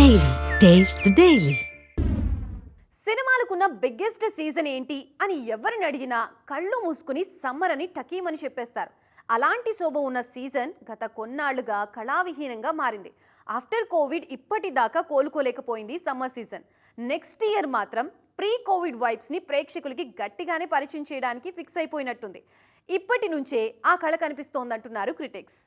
Daily taste daily సినిమాలకున్న biggest season ఏంటి అని ఎవరిని అడిగినా కళ్ళు మూసుకుని సమ్మర్ అని టకీమని చెప్పేస్తారు. అలాంటి శోభ ఉన్న సీజన్ గత కొన్నాళ్ళుగా కళావిహీనంగా మారింది. ఆఫ్టర్ కోవిడ్ ఇప్పటిదాకా కోలుకోలేకపోయింది సమ్మర్ సీజన్. నెక్స్ట్ ఇయర్ మాత్రం ప్రీ కోవిడ్ వైబ్స్ని ప్రేక్షకులకి గట్టిగానే పరిచయం చేయడానికి ఫిక్స్ అయిపోయినట్టుంది. ఇప్పటి నుంచే ఆ కళ కనిపిస్తోందంటున్నారు క్రిటిక్స్.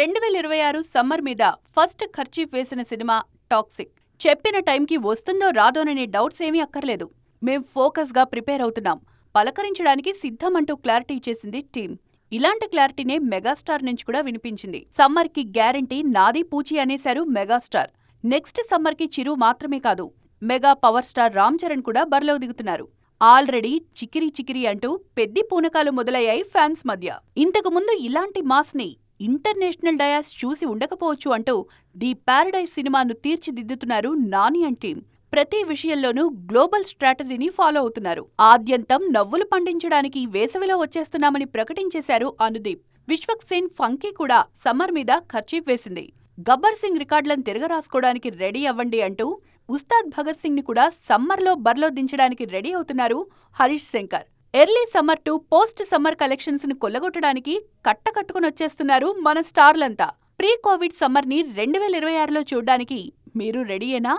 రెండు వేల ఇరవై ఆరు సమ్మర్ మీద ఫస్ట్ ఖర్చీఫ్ వేసిన సినిమా టాక్సిక్. చెప్పిన టైంకి వస్తుందో రాదోననే డౌట్స్ ఏమీ అక్కర్లేదు. మేం ఫోకస్గా ప్రిపేర్ అవుతున్నాం. పలకరించడానికి సిద్ధమంటూ క్లారిటీ ఇచ్చేసింది టీం ఇలాంటి క్లారిటీనే మెగాస్టార్ నుంచి కూడా వినిపించింది. సమ్మర్కి గ్యారంటీ నాది పూచి అనేశారు మెగాస్టార్. నెక్స్ట్ సమ్మర్కి చిరు మాత్రమే కాదు mega power star Ram Charan కూడా బరిలో దిగుతున్నారు. ఆల్రెడీ చికిరి చికిరి అంటూ పెద్ది పూనకాలు మొదలయ్యాయి ఫ్యాన్స్ మధ్య. ఇంతకు ముందు ఇలాంటి మాస్ని ఇంటర్నేషనల్ డయాస్ చూసి ఉండకపోవచ్చు అంటూ ది పారడైజ్ సినిమాను తీర్చిదిద్దుతున్నారు నాని అండ్ టీం ప్రతి విషయంలోనూ గ్లోబల్ స్ట్రాటజీని ఫాలో అవుతున్నారు. ఆద్యంతం నవ్వులు పండించడానికి వేసవిలో వచ్చేస్తున్నామని ప్రకటించేశారు అనుదీప్. విశ్వక్ సేన్ ఫంకీ కూడా సమ్మర్ మీద ఖర్చీఫ్ వేసింది. గబ్బర్ సింగ్ రికార్డులను తిరగరాసుకోవడానికి రెడీ అవ్వండి అంటూ ఉస్తాద్ భగత్ సింగ్ని కూడా సమ్మర్లో బర్లో దించడానికి రెడీ అవుతున్నారు Harish Shankar. Early summer to post summer కలెక్షన్స్ను కొల్లగొట్టడానికి కట్టకట్టుకుని వచ్చేస్తున్నారు మన స్టార్లంతా. ప్రీ కోవిడ్ సమ్మర్ని రెండు వేల ఇరవై ఆరులో చూడ్డానికి మీరు రెడీయేనా